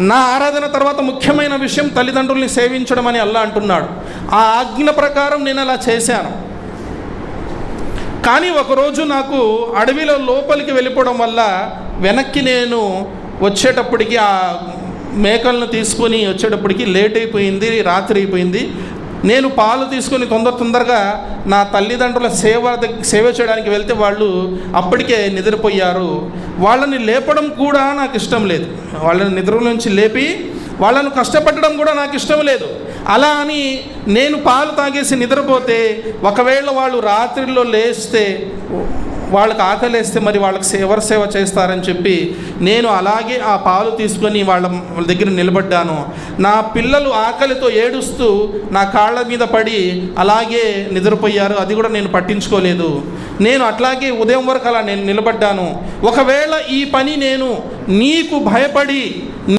నా ఆరాధన తర్వాత ముఖ్యమైన విషయం తల్లిదండ్రుల్ని సేవించడం అని అల్లా అంటున్నాడు. ఆ ఆజ్ఞ ప్రకారం నేను అలా చేశాను. కానీ ఒకరోజు నాకు అడవిలో లోపలికి వెళ్ళిపోవడం వల్ల వెనక్కి నేను వచ్చేటప్పటికి ఆ మేకలను తీసుకొని వచ్చేటప్పటికి లేట్ అయిపోయింది రాత్రి అయిపోయింది. నేను పాలు తీసుకొని తొందర తొందరగా నా తల్లిదండ్రుల సేవ సేవ చేయడానికి వెళ్తే వాళ్ళు అప్పటికే నిద్రపోయారు. వాళ్ళని లేపడం కూడా నాకు ఇష్టం లేదు. వాళ్ళని నిద్ర నుంచి లేపి వాళ్ళను కష్టపెట్టడం కూడా నాకు ఇష్టం లేదు. అలా అని నేను పాలు తాగేసి నిద్రపోతే ఒకవేళ వాళ్ళు రాత్రిలో లేస్తే వాళ్ళకి ఆకలేస్తే మరి వాళ్ళకి ఎవరు సేవ చేస్తారని చెప్పి నేను అలాగే ఆ పాలు తీసుకొని వాళ్ళ వాళ్ళ దగ్గర నిలబడ్డాను. నా పిల్లలు ఆకలితో ఏడుస్తూ నా కాళ్ళ మీద పడి అలాగే నిద్రపోయారు. అది కూడా నేను పట్టించుకోలేదు. నేను అట్లాగే ఉదయం వరకు అలా నేను నిలబడ్డాను. ఒకవేళ ఈ పని నేను నీకు భయపడి